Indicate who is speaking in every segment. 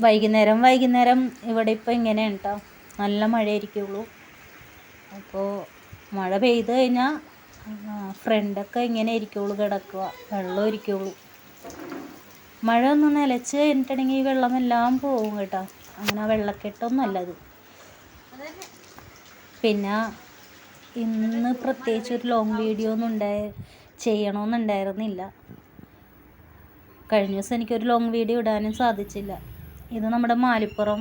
Speaker 1: വൈകുന്നേരം വൈകുന്നേരം ഇവിടെ ഇപ്പോൾ ഇങ്ങനെയാണ് കേട്ടോ നല്ല മഴയായിരിക്കുള്ളൂ. അപ്പോൾ മഴ പെയ്ത് കഴിഞ്ഞാൽ ഫ്രണ്ടൊക്കെ ഇങ്ങനെ ഇരിക്കുള്ളൂ കിടക്കുക. വെള്ളം ഇരിക്കുള്ളൂ മഴ ഒന്ന് നിലച്ച് കഴിഞ്ഞിട്ടുണ്ടെങ്കിൽ ഈ വെള്ളമെല്ലാം പോകും കേട്ടോ. അങ്ങനെ വെള്ളക്കെട്ടൊന്നും അല്ല അത്. പിന്നെ ഇന്ന് പ്രത്യേകിച്ച് ഒരു ലോങ് വീഡിയോ ഒന്നും ഉണ്ടായ ചെയ്യണമെന്നുണ്ടായിരുന്നില്ല. കഴിഞ്ഞ ദിവസം എനിക്കൊരു ലോങ് വീഡിയോ ഇടാനും സാധിച്ചില്ല. ഇത് നമ്മുടെ മാലിപ്പുറം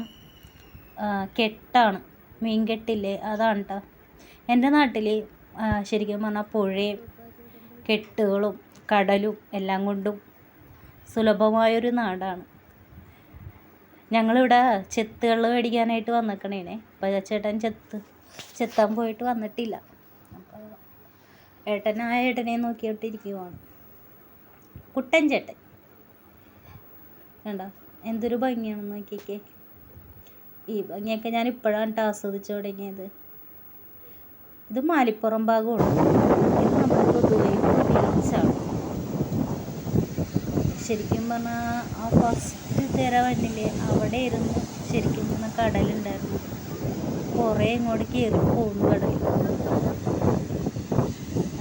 Speaker 1: കെട്ടാണ്. മീൻ കെട്ടില്ലേ? അതാണ് കേട്ടോ എന്റെ നാട്ടിൽ ശരിക്കും പറഞ്ഞാൽ പുഴയും കെട്ടുകളും കടലും എല്ലാം കൊണ്ടും സുലഭമായൊരു നാടാണ്. ഞങ്ങളിവിടെ ചെത്തുകൾ മേടിക്കാനായിട്ട് വന്നിക്കണേനെ. അപ്പോൾ ചേട്ടൻ ചെത്ത് ചെത്താൻ പോയിട്ട് വന്നിട്ടില്ല. അപ്പോൾ ഏട്ടൻ ഏട്ടനെ നോക്കിയിട്ടിരിക്കുവാണ്. കുട്ടൻ ചേട്ടൻ. വേണ്ട എന്തൊരു ഭംഗിയാണെന്ന് നോക്കിക്കേ. ഈ ഭംഗിയൊക്കെ ഞാൻ ഇപ്പോഴാണ് ആസ്വദിച്ചു തുടങ്ങിയത്. ഇത് മാലിപ്പുറം ഭാഗമാണ്. ഇത് നമ്മുടെ പൊതുവെ ബീച്ചാണ് ശരിക്കും പറഞ്ഞാൽ ആ ഫസ്റ്റ് തിര വന്നില്ലേ അവിടെ ഇരുന്ന് ശരിക്കും പറഞ്ഞാൽ കടലുണ്ടായിരുന്നു കുറേ ഇങ്ങോട്ട് കയറി പോകുന്നു കടൽ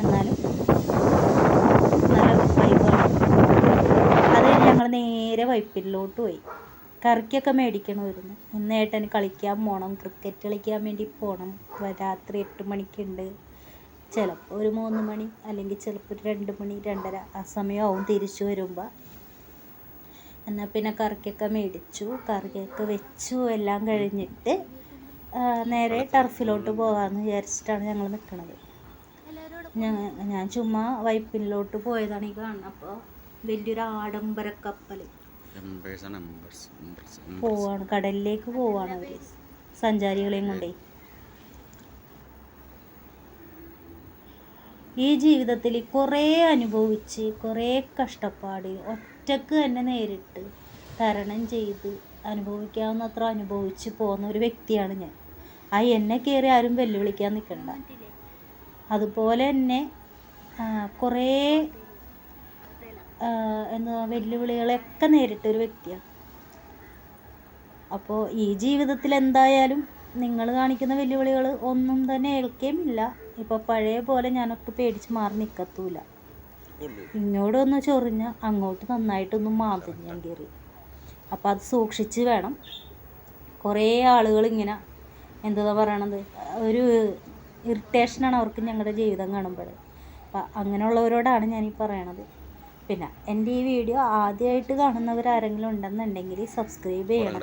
Speaker 1: എന്നാലും നല്ല വൈബാണ് അത് കഴിഞ്ഞ് ഞങ്ങൾ നേരെ വൈപ്പിലോട്ട് പോയി. കറിക്കൊക്കെ മേടിക്കണമായിരുന്നു. ഇന്ന് ഏട്ടന് കളിക്കാൻ പോകണം ക്രിക്കറ്റ് കളിക്കാൻ വേണ്ടി പോകണം രാത്രി എട്ട് മണിക്കുണ്ട്. ചിലപ്പോൾ ഒരു മൂന്ന് മണി അല്ലെങ്കിൽ ചിലപ്പോൾ ഒരു രണ്ട് മണി രണ്ടര. ആ സമയമാവും തിരിച്ചു വരുമ്പോൾ എന്നാൽ പിന്നെ കറിക്കൊക്കെ മേടിച്ചു. കറിയൊക്കെ വെച്ചു. എല്ലാം കഴിഞ്ഞിട്ട് നേരെ ടർഫിലോട്ട് പോകാമെന്ന് വിചാരിച്ചിട്ടാണ് ഞങ്ങൾ നിൽക്കുന്നത് ഞാൻ ഞാൻ ചുമ്മാ വൈപ്പിനിലോട്ട് പോയതാണ് ഈ കാണുന്നത് അപ്പോൾ വലിയൊരു ആഡംബര കപ്പൽ പോവാണ് കടലിലേക്ക് പോവാണ് അവർ സഞ്ചാരികളെയും കൊണ്ടേ. ഈ ജീവിതത്തിൽ കുറേ അനുഭവിച്ച് കുറേ കഷ്ടപ്പാട് ഒറ്റയ്ക്ക് തന്നെ നേരിട്ട് തരണം ചെയ്ത് അനുഭവിക്കാവുന്നത്ര അനുഭവിച്ച് പോകുന്ന ഒരു വ്യക്തിയാണ് ഞാൻ. ആ എന്നെ കയറി ആരും വെല്ലുവിളിക്കാൻ നിൽക്കണ്ട അതുപോലെ തന്നെ കുറേ എന്താ വെല്ലുവിളികളെയൊക്കെ നേരിട്ട ഒരു വ്യക്തിയാണ് അപ്പോൾ ഈ ജീവിതത്തിൽ എന്തായാലും നിങ്ങൾ കാണിക്കുന്ന വെല്ലുവിളികൾ ഒന്നും തന്നെ ഏൽക്കേമില്ല. ഇപ്പോൾ പഴയ പോലെ ഞാനൊട്ട് പേടിച്ച് മാറി നിൽക്കത്തൂല ഇങ്ങോട്ടൊന്ന് ചൊറിഞ്ഞ അങ്ങോട്ട് നന്നായിട്ടൊന്ന് ഞാൻ കയറി അപ്പോൾ അത് സൂക്ഷിച്ച് വേണം. കുറേ ആളുകൾ ഇങ്ങനെ എന്താ പറയണത് ഒരു ഇറിറ്റേഷനാണ് അവർക്ക് ഞങ്ങളുടെ ജീവിതം കാണുമ്പോൾ അപ്പം അങ്ങനെയുള്ളവരോടാണ് ഞാൻ ഈ പറയണത്. പിന്നെ എന്റെ ഈ വീഡിയോ ആദ്യമായിട്ട് കാണുന്നവർ ആരെങ്കിലും ഉണ്ടെന്നുണ്ടെങ്കിൽ സബ്സ്ക്രൈബ് ചെയ്യണം.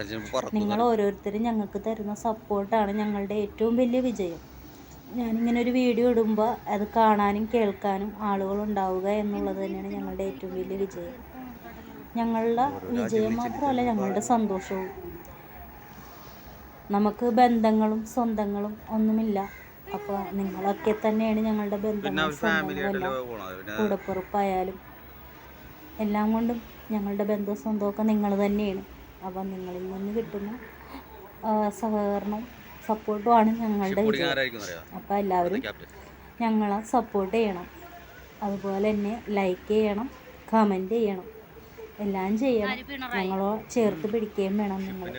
Speaker 1: നിങ്ങൾ ഓരോരുത്തരും ഞങ്ങൾക്ക് തരുന്ന സപ്പോർട്ടാണ് ഞങ്ങളുടെ ഏറ്റവും വലിയ വിജയം. ഞാനിങ്ങനെ ഒരു വീഡിയോ ഇടുമ്പോൾ അത് കാണാനും കേൾക്കാനും ആളുകൾ ഉണ്ടാവുക എന്നുള്ളത് തന്നെയാണ് ഞങ്ങളുടെ ഏറ്റവും വലിയ വിജയം. ഞങ്ങളുടെ വിജയം മാത്രമല്ല ഞങ്ങളുടെ സന്തോഷവും. നമുക്ക് ബന്ധങ്ങളും സ്വന്തങ്ങളും ഒന്നുമില്ല. അപ്പോൾ നിങ്ങളൊക്കെ തന്നെയാണ് ഞങ്ങളുടെ ബന്ധങ്ങളും കൂടപ്പുറപ്പായാലും എല്ലാം കൊണ്ടും ഞങ്ങളുടെ ബന്ധവും സ്വന്തമൊക്കെ നിങ്ങൾ തന്നെയാണ്. അപ്പം നിങ്ങളിൽ നിന്ന് കിട്ടുന്ന സഹകരണവും സഹകരണം സപ്പോർട്ടുമാണ് ഞങ്ങളുടെ വിജയം. അപ്പോൾ എല്ലാവരും ഞങ്ങളെ സപ്പോർട്ട് ചെയ്യണം. അതുപോലെ തന്നെ ലൈക്ക് ചെയ്യണം കമന്റ് ചെയ്യണം എല്ലാം ചെയ്യണം. ഞങ്ങളോ ചേർത്ത് പിടിക്കുകയും വേണം നിങ്ങൾ.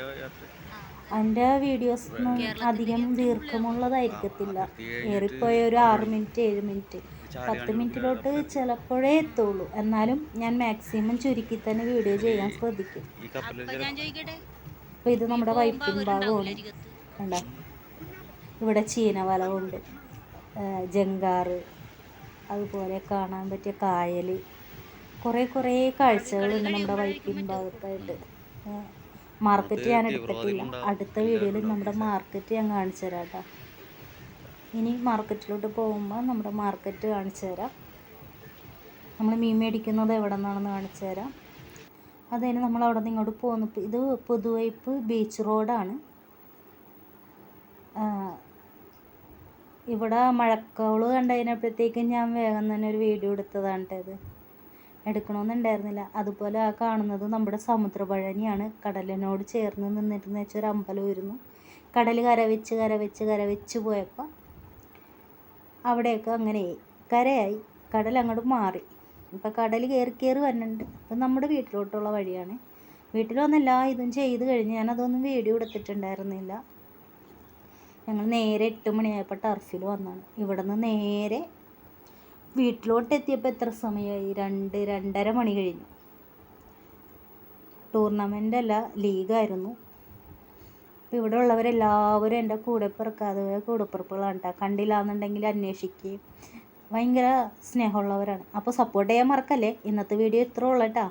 Speaker 1: എന്റെ വീഡിയോസ് ഒന്നും അധികം ദീർഘമുള്ളതായിരിക്കത്തില്ല. ഏറിപ്പോയ ഒരു ആറ് മിനിറ്റ് ഏഴ് മിനിറ്റ് പത്ത് മിനിറ്റിലോട്ട് ചിലപ്പോഴേ എത്തുള്ളൂ. എന്നാലും ഞാൻ മാക്സിമം ചുരുക്കി തന്നെ വീഡിയോ ചെയ്യാൻ ശ്രദ്ധിക്കും. അപ്പോൾ ഇത് നമ്മുടെ വൈപ്പിൻ ഭാഗമാണ് കണ്ടോ? ഇവിടെ ചീനവല കൊണ്ട് ജങ്കാറ് അതുപോലെ കാണാൻ പറ്റിയ കായൽ കുറേ കുറേ കാഴ്ചകളുണ്ട് നമ്മുടെ വൈപ്പിൻ ഭാഗത്തായിട്ട്. മാർക്കറ്റ് ഞാൻ എടുത്തിട്ടില്ല. അടുത്ത വീഡിയോയിൽ നമ്മുടെ മാർക്കറ്റ് ഞാൻ കാണിച്ചു തരാം കേട്ടോ. ഇനി മാർക്കറ്റിലോട്ട് പോകുമ്പോൾ നമ്മുടെ മാർക്കറ്റ് കാണിച്ചു തരാം. നമ്മൾ മീൻ മേടിക്കുന്നത് എവിടെ നിന്നാണെന്ന് കാണിച്ചു തരാം. അതിന് നമ്മൾ അവിടെ നിന്ന് ഇങ്ങോട്ട് പോകുന്നു. ഇത് പുതുവൈപ്പ് ബീച്ച് റോഡാണ്. ഇവിടെ മഴക്കോൾ കണ്ടതിനപ്പോഴത്തേക്കും ഞാൻ വേഗം തന്നെ ഒരു വീഡിയോ എടുത്തതാണ് കേട്ടത് എടുക്കണമെന്നുണ്ടായിരുന്നില്ല അതുപോലെ ആ കാണുന്നത് നമ്മുടെ സമുദ്രപഴനിയാണ്. കടലിനോട് ചേർന്ന് നിന്നിരുന്ന വെച്ചൊരു അമ്പലമായിരുന്നു കടൽ കരവെച്ച് കരവെച്ച് കരവെച്ച് പോയപ്പോൾ അവിടെയൊക്കെ അങ്ങനെ കരയായി. കടൽ അങ്ങോട്ട് മാറി. ഇപ്പം കടൽ കയറി കയറി വരുന്നുണ്ട് അപ്പം നമ്മുടെ വീട്ടിലോട്ടുള്ള വഴിയാണ്. വീട്ടിൽ വന്നല്ല ഇതും ചെയ്ത് കഴിഞ്ഞ് ഞാനതൊന്നും വീഡിയോ എടുത്തിട്ടുണ്ടായിരുന്നില്ല. ഞങ്ങൾ നേരെ എട്ട് മണിയായപ്പോൾ ടർഫിൽ വന്നാണ്. ഇവിടെ നിന്ന് നേരെ വീട്ടിലോട്ട് എത്തിയപ്പോൾ എത്ര സമയമായി രണ്ട് രണ്ടര മണി കഴിഞ്ഞു. ടൂർണമെന്റ് അല്ല ലീഗായിരുന്നു. അപ്പോൾ ഇവിടെ ഉള്ളവരെല്ലാവരും എന്റെ കൂടെ പിറക്കാതെ കൂടെപ്പിറപ്പുകളാണ് കേട്ടോ കണ്ടില്ല എന്നുണ്ടെങ്കിൽ അന്വേഷിക്കുകയും ഭയങ്കര സ്നേഹമുള്ളവരാണ്. അപ്പോൾ സപ്പോർട്ട് ചെയ്യാൻ മറക്കല്ലേ? ഇന്നത്തെ വീഡിയോ ഇത്ര ഉള്ളൂ കേട്ടോ